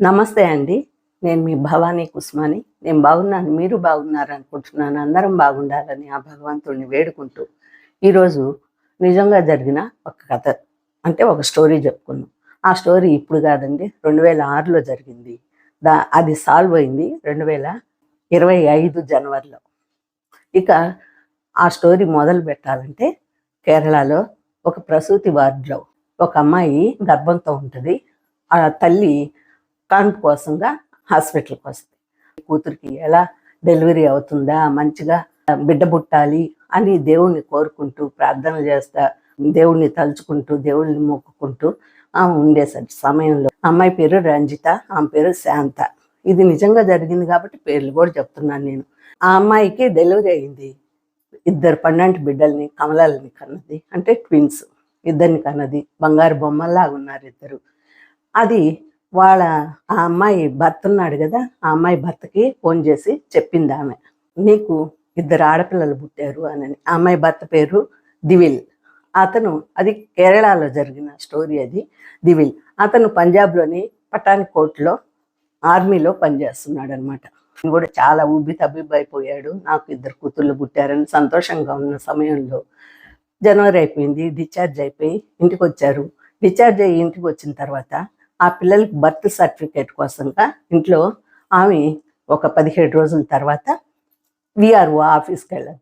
నమస్తే అండి. నేను మీ భవానీ కుస్మాని. నేను బాగున్నాను. మీరు బాగున్నారు అనుకుంటున్నాను. అందరం బాగుండాలని ఆ భగవంతుడిని వేడుకుంటూ ఈరోజు నిజంగా జరిగిన ఒక కథ అంటే ఒక స్టోరీ చెప్పుకున్నాం ఆ స్టోరీ ఇప్పుడు కాదండి రెండు వేల ఆరులో జరిగింది. దా అది సాల్వ్ అయింది రెండు వేల ఇరవై ఐదు జనవరిలో. ఇక ఆ స్టోరీ మొదలు పెట్టాలంటే కేరళలో ఒక ప్రసూతి వార్డులో ఒక అమ్మాయి గర్భంతో ఉంటుంది. ఆ తల్లి కాన్పు కోసంగా హాస్పిటల్కి వస్తుంది కూతురికి ఎలా డెలివరీ అవుతుందా మంచిగా బిడ్డ పుట్టాలి అని దేవుణ్ణి కోరుకుంటూ ప్రార్థన చేస్తా దేవుణ్ణి తలుచుకుంటూ దేవుణ్ణి మొక్కుకుంటూ ఆమె ఉండేసరి సమయంలో. అమ్మాయి పేరు రంజిత ఆమె పేరు శాంత. ఇది నిజంగా జరిగింది కాబట్టి పేర్లు కూడా చెప్తున్నాను నేను. ఆ అమ్మాయికి డెలివరీ అయింది. ఇద్దరు పన్నెండు బిడ్డల్ని కమలాలని కన్నది. అంటే ట్విన్స్. ఇద్దరిని కన్నది. బంగారు బొమ్మల్లాగా ఉన్నారు ఇద్దరు. అది వాళ్ళ ఆ అమ్మాయి భర్త ఉన్నాడు కదా ఆ అమ్మాయి భర్తకి ఫోన్ చేసి చెప్పింది ఆమె నీకు ఇద్దరు ఆడపిల్లలు పుట్టారు అని ఆ అమ్మాయి భర్త పేరు దివిల్. అతను అది కేరళలో జరిగిన స్టోరీ అది దివిల్. అతను పంజాబ్లోని పఠాన్కోట్లో ఆర్మీలో పనిచేస్తున్నాడు అనమాట కూడా చాలా ఉబ్బి తబ్బిబ్బైపోయాడు నాకు ఇద్దరు కూతుళ్ళు పుట్టారని సంతోషంగా ఉన్న సమయంలో జనవరి అయిపోయింది డిశ్చార్జ్ అయిపోయి ఇంటికి వచ్చారు డిశ్చార్జ్ అయ్యి ఇంటికి వచ్చిన తర్వాత ఆ పిల్లలకి బర్త్ సర్టిఫికేట్ కోసంగా ఇంట్లో ఆమె ఒక పదిహేడు రోజుల తర్వాత విఆర్ఓ ఆఫీస్కి వెళ్ళదు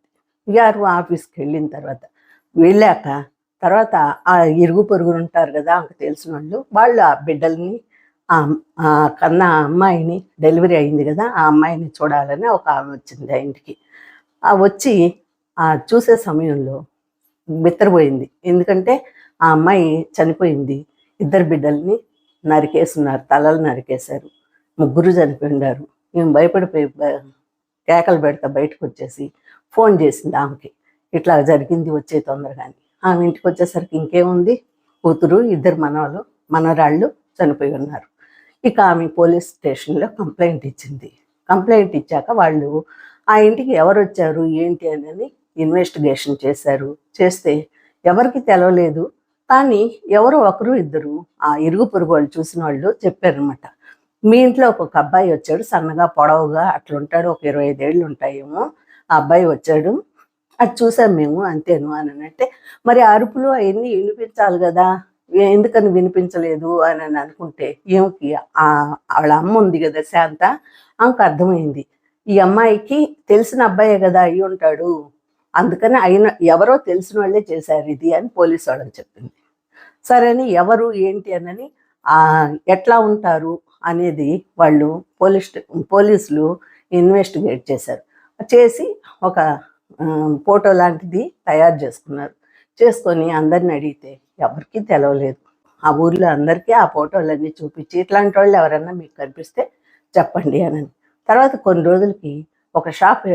విఆర్ఓ ఆఫీస్కి వెళ్ళిన తర్వాత వెళ్ళాక తర్వాత ఆ ఇరుగు పొరుగురు ఉంటారు కదా ఆమెకు తెలిసిన వాళ్ళు వాళ్ళు ఆ బిడ్డల్ని ఆ కన్న అమ్మాయిని డెలివరీ అయింది కదా ఆ అమ్మాయిని చూడాలని ఒక ఆమె వచ్చింది ఆ ఇంటికి. ఆ వచ్చి ఆ చూసే సమయంలో బిత్తరపోయింది. ఎందుకంటే ఆ అమ్మాయి చనిపోయింది ఇద్దరు బిడ్డల్ని నరికేస్తున్నారు తలలు నరికేశారు ముగ్గురు చనిపోయినారు మేము భయపడిపోయి కేకలు పెడతా బయటకు వచ్చేసి ఫోన్ చేసింది ఆమెకి. ఇట్లా జరిగింది వచ్చే తొందరగాని. ఆమె ఇంటికి వచ్చేసరికి ఇంకేముంది? కూతురు ఇద్దరు మనవాళ్ళు మనరాళ్ళు చనిపోయి ఉన్నారు. ఇక ఆమె పోలీస్ స్టేషన్లో కంప్లైంట్ ఇచ్చింది. కంప్లైంట్ ఇచ్చాక వాళ్ళు ఆ ఇంటికి ఎవరు వచ్చారు ఏంటి? అనేది ఇన్వెస్టిగేషన్ చేశారు. చేస్తే ఎవరికి తెలవలేదు. కానీ ఎవరో ఒకరు ఇద్దరు ఆ ఇరుగు పొరుగు వాళ్ళు చూసిన వాళ్ళు చెప్పారనమాట మీ ఇంట్లో ఒక అబ్బాయి వచ్చాడు సన్నగా పొడవుగా అట్లుంటాడు ఒక ఇరవై ఐదేళ్ళు ఉంటాయేమో ఆ అబ్బాయి వచ్చాడు. అది చూసాం మేము అంతేను అని అంటే మరి అరుపులు అవన్నీ వినిపించాలి కదా ఎందుకని వినిపించలేదు? అని అని అనుకుంటే ఏమికి ఆ వాళ్ళ అమ్మ ఉంది కదా శాంత ఆమెకు అర్థమైంది. ఈ అమ్మాయికి తెలిసిన అబ్బాయే కదా అయి ఉంటాడు అందుకని అయిన ఎవరో తెలిసిన వాళ్ళే చేశారు ఇది అని పోలీసు వాళ్ళకి చెప్పింది. సరే అని ఎవరు ఏంటి అనని ఎట్లా ఉంటారు అనేది వాళ్ళు పోలీస్ పోలీసులు ఇన్వెస్టిగేట్ చేశారు. చేసి ఒక ఫోటో లాంటిది తయారు చేసుకున్నారు. చేసుకొని అందరిని అడిగితే ఎవరికీ తెలవలేదు. ఆ ఊర్లో అందరికీ ఆ ఫోటోలన్నీ చూపించి ఇట్లాంటి వాళ్ళు ఎవరన్నా మీకు కనిపిస్తే చెప్పండి అని తర్వాత కొన్ని రోజులకి ఒక షాప్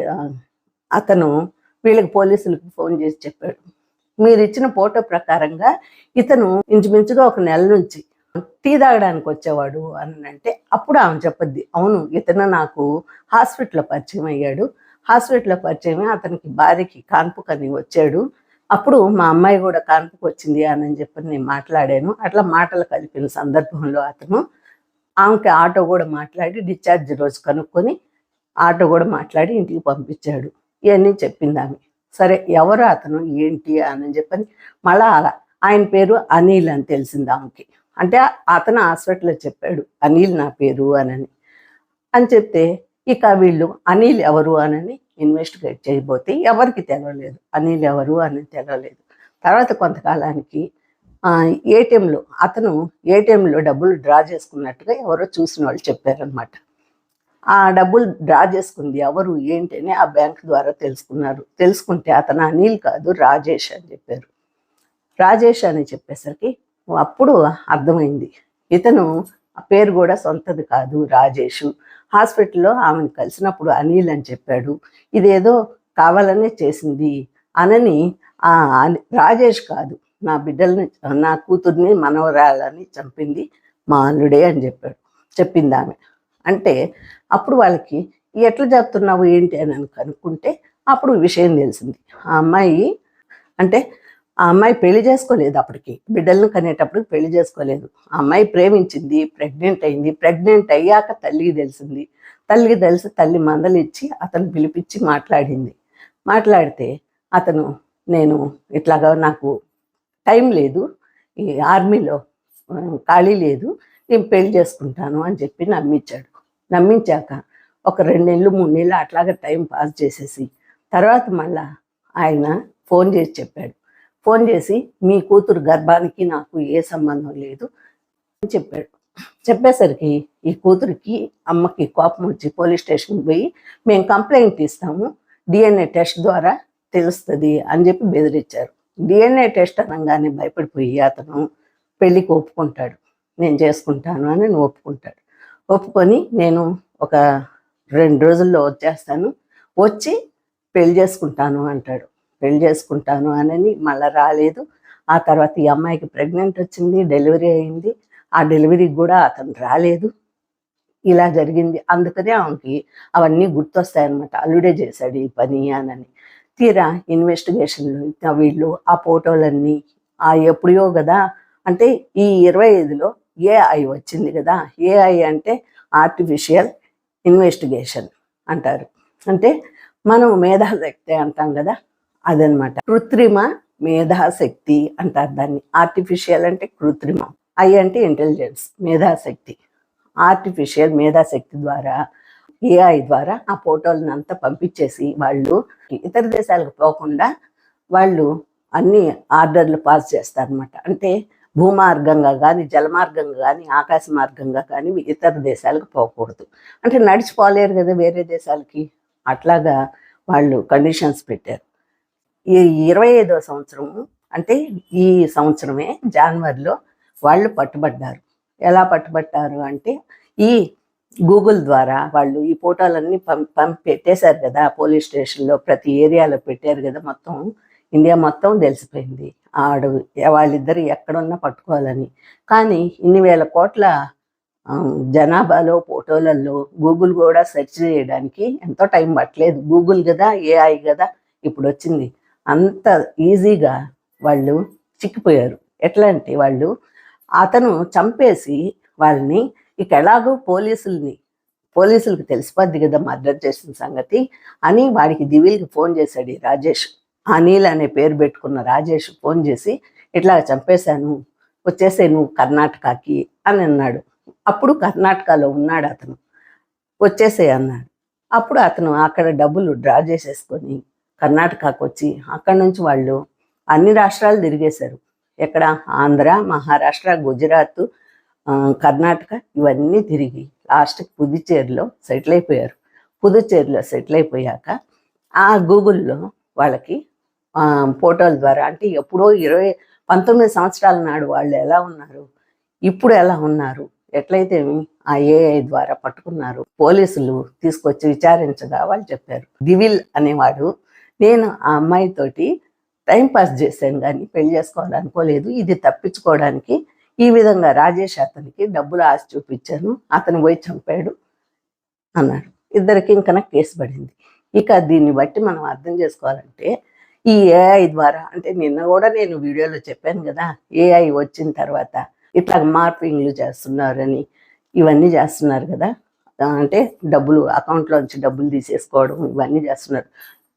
అతను వీళ్ళకి పోలీసులకు ఫోన్ చేసి చెప్పాడు. మీరు ఇచ్చిన ఫోటో ప్రకారంగా ఇతను ఇంచుమించుగా ఒక నెల నుంచి టీ తాగడానికి వచ్చేవాడు అని అంటే అప్పుడు ఆమె చెప్పద్ది అవును ఇతను నాకు హాస్పిటల్లో పరిచయం అయ్యాడు. హాస్పిటల్లో పరిచయం అతనికి భార్యకి కాన్పు కని వచ్చాడు. అప్పుడు మా అమ్మాయి కూడా కాన్పుకి వచ్చింది అని చెప్పి నేను మాట్లాడాను. అట్లా మాటలు కలిపిన సందర్భంలో అతను ఆమెకి ఆటో కూడా మాట్లాడి డిశ్చార్జ్ రోజు కనుక్కొని ఆటో కూడా మాట్లాడి ఇంటికి పంపించాడు. ఇవన్నీ చెప్పింది ఆమె. సరే ఎవరు అతను? ఏంటి? అని చెప్పని మళ్ళా అలా ఆయన పేరు అనిల్ అని తెలిసింది ఆమెకి. అంటే అతను హాస్పిటల్లో చెప్పాడు అనిల్ నా పేరు అనని. అని చెప్తే ఇక వీళ్ళు అనిల్ ఎవరు? అనని ఇన్వెస్టిగేట్ చేయబోతే ఎవరికి తెలవలేదు అనిల్ ఎవరు? అని తెలవలేదు. తర్వాత కొంతకాలానికి ఏటీఎంలో అతను ఏటీఎంలో డబ్బులు డ్రా చేసుకున్నట్టుగా ఎవరో చూసిన వాళ్ళు చెప్పారనమాట ఆ డబ్బులు డ్రా చేసుకుంది ఎవరు ఏంటి అని ఆ బ్యాంక్ ద్వారా తెలుసుకున్నారు. తెలుసుకుంటే అతను అనిల్ కాదు రాజేష్ అని చెప్పారు. రాజేష్ అని చెప్పేసరికి అప్పుడు అర్థమైంది. ఇతను ఆ పేరు కూడా సొంతది కాదు రాజేష్. హాస్పిటల్లో ఆమెను కలిసినప్పుడు అనిల్ అని చెప్పాడు. ఇదేదో కావాలనే చేసింది. అనని ఆ రాజేష్ కాదు నా బిడ్డల్ని నా కూతుర్ని మనవరాలని చంపింది మా అల్లుడే అని చెప్పాడు. చెప్పింది ఆమె అంటే అప్పుడు వాళ్ళకి ఎట్లా చెప్తున్నావు ఏంటి? అని అని కనుక్కుంటే అప్పుడు విషయం తెలిసింది. ఆ అమ్మాయి అంటే ఆ అమ్మాయి పెళ్ళి చేసుకోలేదు అప్పటికి. బిడ్డలను కనేటప్పుడు పెళ్ళి చేసుకోలేదు. ఆ అమ్మాయి ప్రేమించింది ప్రెగ్నెంట్ అయింది. ప్రెగ్నెంట్ అయ్యాక తల్లికి తెలిసింది. తల్లికి తెలిసి తల్లి మందలిచ్చి అతను పిలిపించి మాట్లాడింది. మాట్లాడితే అతను నేను ఇట్లాగా నాకు టైం లేదు. ఈ ఆర్మీలో ఖాళీ లేదు. నేను పెళ్ళి చేసుకుంటాను అని చెప్పి నమ్మించాడు నమ్మించాక ఒక రెండు నెలలు మూడు నెలలు అట్లాగా టైం పాస్ చేసేసి తర్వాత మళ్ళా ఆయన ఫోన్ చేసి చెప్పాడు. ఫోన్ చేసి మీ కూతురు గర్భానికి నాకు ఏ సంబంధం లేదు అని చెప్పాడు. చెప్పేసరికి ఈ కూతురికి అమ్మకి కోపం వచ్చి పోలీస్ స్టేషన్కి పోయి మేము కంప్లైంట్ ఇస్తాము డిఎన్ఏ టెస్ట్ ద్వారా తెలుస్తుంది అని చెప్పి బెదిరించారు. డిఎన్ఏ టెస్ట్ అనగానే భయపడిపోయి అతను పెళ్ళికి ఒప్పుకుంటాడు. నేను చేసుకుంటాను అని నేను ఒప్పుకుంటాడు. ఒప్పుకొని నేను ఒక రెండు రోజుల్లో వచ్చేస్తాను. వచ్చి పెళ్ళి చేసుకుంటాను అంటాడు. పెళ్ళి చేసుకుంటాను అని మళ్ళీ రాలేదు. ఆ తర్వాత ఈ అమ్మాయికి ప్రెగ్నెంట్ వచ్చింది డెలివరీ అయింది. ఆ డెలివరీకి కూడా అతను రాలేదు. ఇలా జరిగింది. అందుకనే ఆమెకి అవన్నీ గుర్తొస్తాయన్నమాట. అల్లుడే చేశాడు ఈ పని అని తీరా ఇన్వెస్టిగేషన్లు వీళ్ళు ఆ ఫోటోలన్నీ ఆ ఎప్పుడో కదా అంటే ఈ ఇరవై ఐదులో ఏఐ వచ్చింది కదా. ఏఐ అంటే ఆర్టిఫిషియల్ ఇన్వెస్టిగేషన్ అంటారు. అంటే మనం మేధాశక్తి అంటాం కదా అదనమాట. కృత్రిమ మేధాశక్తి అంటారు దాన్ని. ఆర్టిఫిషియల్ అంటే కృత్రిమ. ఐ అంటే ఇంటెలిజెన్స్ మేధాశక్తి. ఆర్టిఫిషియల్ మేధాశక్తి ద్వారా ఏఐ ద్వారా ఆ ఫోటోలను అంతా పంపించేసి వాళ్ళు ఇతర దేశాలకు పోకుండా వాళ్ళు అన్ని ఆర్డర్లు పాస్ చేస్తారనమాట. అంటే భూమార్గంగా కానీ జలమార్గంగా కానీ ఆకాశ మార్గంగా కానీ ఇతర దేశాలకు పోకూడదు. అంటే నడిచిపోలేరు కదా వేరే దేశాలకి. అట్లాగా వాళ్ళు కండిషన్స్ పెట్టారు. ఈ ఇరవై ఐదో సంవత్సరము అంటే ఈ సంవత్సరమే జనవరిలో వాళ్ళు పట్టుబడ్డారు. ఎలా పట్టుబట్టారు అంటే ఈ గూగుల్ ద్వారా వాళ్ళు ఈ ఫోటోలన్నీ పం పంపి పెట్టేశారు కదా పోలీస్ స్టేషన్లో ప్రతి ఏరియాలో పెట్టారు కదా మొత్తం. ఇండియా మొత్తం తెలిసిపోయింది. ఆడు వాళ్ళిద్దరు ఎక్కడున్నా పట్టుకోవాలని. కానీ ఇన్ని వేల కోట్ల జనాభాలో ఫోటోలలో గూగుల్ కూడా సెర్చ్ చేయడానికి ఎంతో టైం పట్టలేదు. గూగుల్ కదా ఏఐ కదా ఇప్పుడు వచ్చింది అంత ఈజీగా వాళ్ళు చిక్కిపోయారు. ఎట్లా అంటే వాళ్ళు అతను చంపేసి వాళ్ళని ఇక ఎలాగో పోలీసుల్ని పోలీసులకు తెలిసిపోద్ది కదా మర్డర్ చేసిన సంగతి అని వాడికి దివిల్కి ఫోన్ చేశాడు రాజేష్. అనిల్ అనే పేరు పెట్టుకున్న రాజేష్ ఫోన్ చేసి ఇట్లా చంపేశాను వచ్చేసే నువ్వు కర్ణాటకకి అని అన్నాడు. అప్పుడు కర్ణాటకలో ఉన్నాడు అతను. వచ్చేసే అన్నాడు. అప్పుడు అతను అక్కడ డబ్బులు డ్రా చేసేసుకొని కర్ణాటకకు వచ్చి అక్కడి నుంచి వాళ్ళు అన్ని రాష్ట్రాలు తిరిగేశారు. ఎక్కడ? ఆంధ్ర మహారాష్ట్ర గుజరాత్ కర్ణాటక ఇవన్నీ తిరిగి లాస్ట్కి పుదుచ్చేరిలో సెటిల్ అయిపోయారు. పుదుచ్చేరిలో సెటిల్ అయిపోయాక ఆ గూగుల్లో వాళ్ళకి ఫోటోల ద్వారా. అంటే ఎప్పుడో ఇరవై పంతొమ్మిది సంవత్సరాల నాడు వాళ్ళు ఎలా ఉన్నారు? ఇప్పుడు ఎలా ఉన్నారు? ఎట్లయితే ఆ ఏఐ ద్వారా పట్టుకున్నారు? పోలీసులు తీసుకొచ్చి విచారించగా వాళ్ళు చెప్పారు. దివిల్ అనేవాడు నేను ఆ అమ్మాయితోటి టైం పాస్ చేశాను కానీ పెళ్ళి చేసుకోవాలనుకోలేదు. ఇది తప్పించుకోవడానికి ఈ విధంగా రాజేష్ అతనికి డబ్బులు ఆశ చూపించాను. అతను పోయి చంపాడు అన్నాడు. ఇద్దరికి ఇంకా కేసు పడింది. ఇక దీన్ని బట్టి మనం అర్థం చేసుకోవాలంటే ఈ ఏఐ ద్వారా. అంటే నిన్న కూడా నేను వీడియోలో చెప్పాను కదా ఏఐ వచ్చిన తర్వాత ఇట్లా మార్పింగ్లు చేస్తున్నారని ఇవన్నీ చేస్తున్నారు కదా. అంటే డబ్బులు అకౌంట్లోంచి డబ్బులు తీసేసుకోవడం ఇవన్నీ చేస్తున్నారు.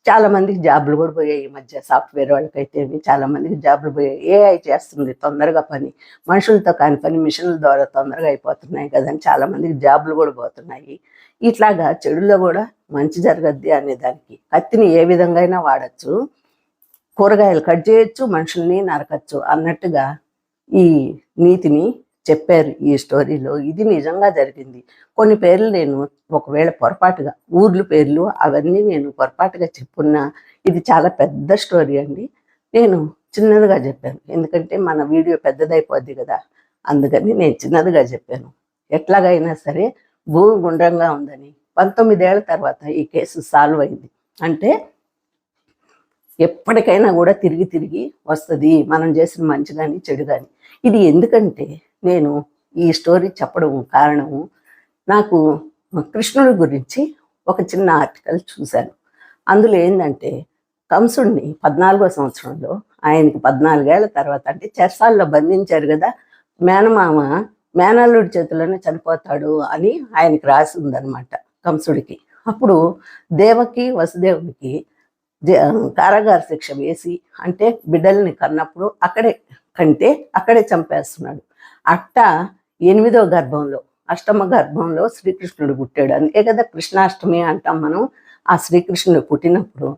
చాలా మందికి జాబ్లు కూడా పోయాయి ఈ మధ్య సాఫ్ట్వేర్ వాళ్ళకైతే చాలా మందికి జాబ్లు పోయాయి. ఏఐ చేస్తుంది తొందరగా పని. మనుషులతో కాని పని మిషన్ల ద్వారా తొందరగా అయిపోతున్నాయి కదని చాలా మందికి జాబ్లు కూడా పోతున్నాయి. ఇట్లాగా చెడులో కూడా మంచి జరగద్ది అనే దానికి కత్తిని ఏ విధంగా అయినా వాడచ్చు. కూరగాయలు కట్ చేయొచ్చు మనుషుల్ని నరకచ్చు అన్నట్టుగా ఈ నీతిని చెప్పారు ఈ స్టోరీలో. ఇది నిజంగా జరిగింది. కొన్ని పేర్లు నేను ఒకవేళ పొరపాటుగా ఊర్లు పేర్లు అవన్నీ నేను పొరపాటుగా చెప్పున్నా ఇది చాలా పెద్ద స్టోరీ అండి. నేను చిన్నదిగా చెప్పాను. ఎందుకంటే మన వీడియో పెద్దదైపోద్ది కదా. అందుకని నేను చిన్నదిగా చెప్పాను. ఎట్లాగైనా సరే భూమి గుండ్రంగా ఉందని. పంతొమ్మిదేళ్ళ తర్వాత ఈ కేసు సాల్వ్ అయింది. అంటే ఎప్పటికైనా కూడా తిరిగి తిరిగి వస్తుంది. మనం చేసిన మంచి కానీ చెడు కానీ ఇది ఎందుకంటే నేను ఈ స్టోరీ చెప్పడం కారణము నాకు కృష్ణుడి గురించి ఒక చిన్న ఆర్టికల్ చూశాను. అందులో ఏంటంటే కంసుడిని పద్నాలుగో సంవత్సరంలో ఆయనకి పద్నాలుగేళ్ళ తర్వాత అంటే చెరసాల్లో బంధించారు కదా మేనమామ మేనల్లుడి చేతిలోనే చనిపోతాడు అని ఆయనకి రాసి ఉందన్నమాట కంసుడికి. అప్పుడు దేవకి వసుదేవునికి కారాగార శిక్ష వేసి అంటే బిడ్డల్ని కన్నప్పుడు అక్కడే కంటే అక్కడే చంపేస్తున్నాడు. అట్ట ఎనిమిదో గర్భంలో అష్టమ గర్భంలో శ్రీకృష్ణుడు పుట్టాడు. అందుకే కదా కృష్ణాష్టమి అంటాం మనం. ఆ శ్రీకృష్ణుడు పుట్టినప్పుడు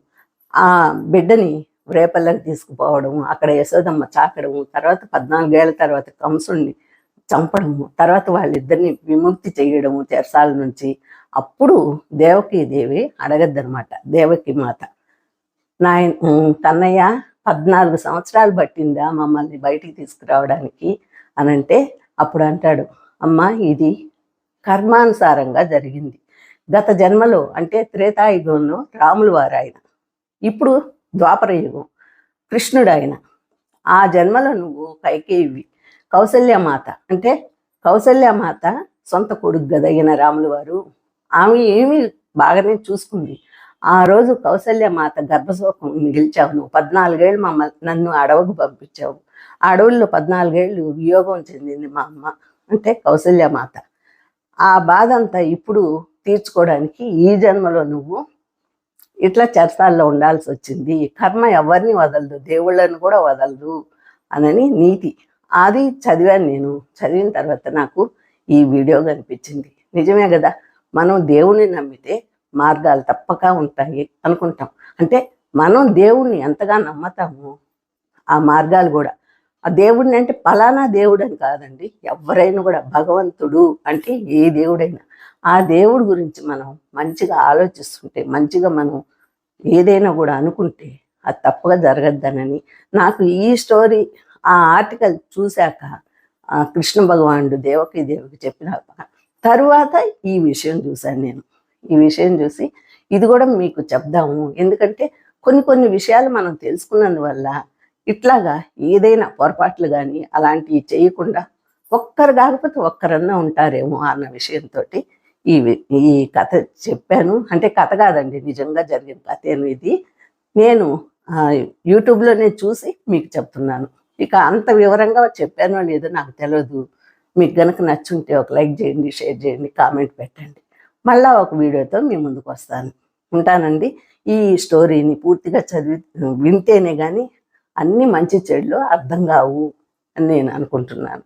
ఆ బిడ్డని రేపల్లకి తీసుకుపోవడం అక్కడ యశోదమ్మ చాకడము తర్వాత పద్నాలుగేళ్ళ తర్వాత కంసుడిని చంపడము తర్వాత వాళ్ళిద్దరిని విముక్తి చేయడము తెరసాల నుంచి అప్పుడు దేవకి దేవి అడగద్దనమాట దేవకి మాత నాయన తన్నయ్య కన్నయ్య పద్నాలుగు సంవత్సరాలు పట్టిందా మమ్మల్ని బయటికి తీసుకురావడానికి అని అంటే అప్పుడు అంటాడు అమ్మ ఇది కర్మానుసారంగా జరిగింది. గత జన్మలో అంటే త్రేతాయుగంలో రాములు వారు ఆయన ఇప్పుడు ద్వాపర యుగం కృష్ణుడు ఆయన ఆ జన్మలో నువ్వు కైకేయివి కౌసల్యమాత అంటే కౌసల్యమాత సొంత కొడుకు గదగిన రాములు వారు. ఆమె ఏమి బాగానే చూసుకుంది. ఆ రోజు కౌసల్యమాత గర్భశోకం మిగిల్చావు నువ్వు. పద్నాలుగేళ్ళు మమ్మల్ని నన్ను అడవకు పంపించావు. ఆ అడవుల్లో పద్నాలుగేళ్ళు వియోగం చెందింది మా అమ్మ అంటే కౌసల్యమాత ఆ బాధ అంతా ఇప్పుడు తీర్చుకోవడానికి ఈ జన్మలో నువ్వు ఇట్లా చర్చాల్లో ఉండాల్సి వచ్చింది. కర్మ ఎవరిని వదలదు? దేవుళ్ళని కూడా వదలదు అనని నీతి. అది చదివాను నేను. చదివిన తర్వాత నాకు ఈ వీడియో కనిపించింది. నిజమే కదా? మనం దేవుణ్ణి నమ్మితే మార్గాలు తప్పక ఉంటాయి అనుకుంటాం. అంటే మనం దేవుణ్ణి ఎంతగా నమ్మతామో ఆ మార్గాలు కూడా. ఆ దేవుడిని అంటే ఫలానా దేవుడు అని కాదండి. ఎవరైనా కూడా భగవంతుడు అంటే ఏ దేవుడైనా. ఆ దేవుడి గురించి మనం మంచిగా ఆలోచిస్తుంటే మంచిగా మనం ఏదైనా కూడా అనుకుంటే అది తప్పగా జరగద్దనని నాకు ఈ స్టోరీ ఆ ఆర్టికల్ చూశాక కృష్ణ భగవానుడు దేవకి దేవికి చెప్పిన తరువాత ఈ విషయం చూశాను నేను. ఈ విషయం చూసి ఇది కూడా మీకు చెప్దాము. ఎందుకంటే కొన్ని కొన్ని విషయాలు మనం తెలుసుకున్నందువల్ల ఇట్లాగా ఏదైనా పొరపాట్లు కానీ అలాంటివి చేయకుండా ఒక్కరు కాకపోతే ఒక్కరన్నా ఉంటారేమో అన్న విషయంతో ఈ ఈ కథ చెప్పాను. అంటే కథ కాదండి నిజంగా జరిగిన కథేను ఇది. నేను యూట్యూబ్లోనే చూసి మీకు చెప్తున్నాను. ఇక అంత వివరంగా చెప్పానో లేదో నాకు తెలియదు మీకు గనక నచ్చుంటే ఒక లైక్ చేయండి షేర్ చేయండి కామెంట్ పెట్టండి. మళ్ళా ఒక వీడియోతో మీ ముందుకు వస్తాను. ఉంటానండి. ఈ స్టోరీని పూర్తిగా చదివి వింటేనే కానీ అన్ని మంచి చెడులు అర్థం కావు అని నేను అనుకుంటున్నాను.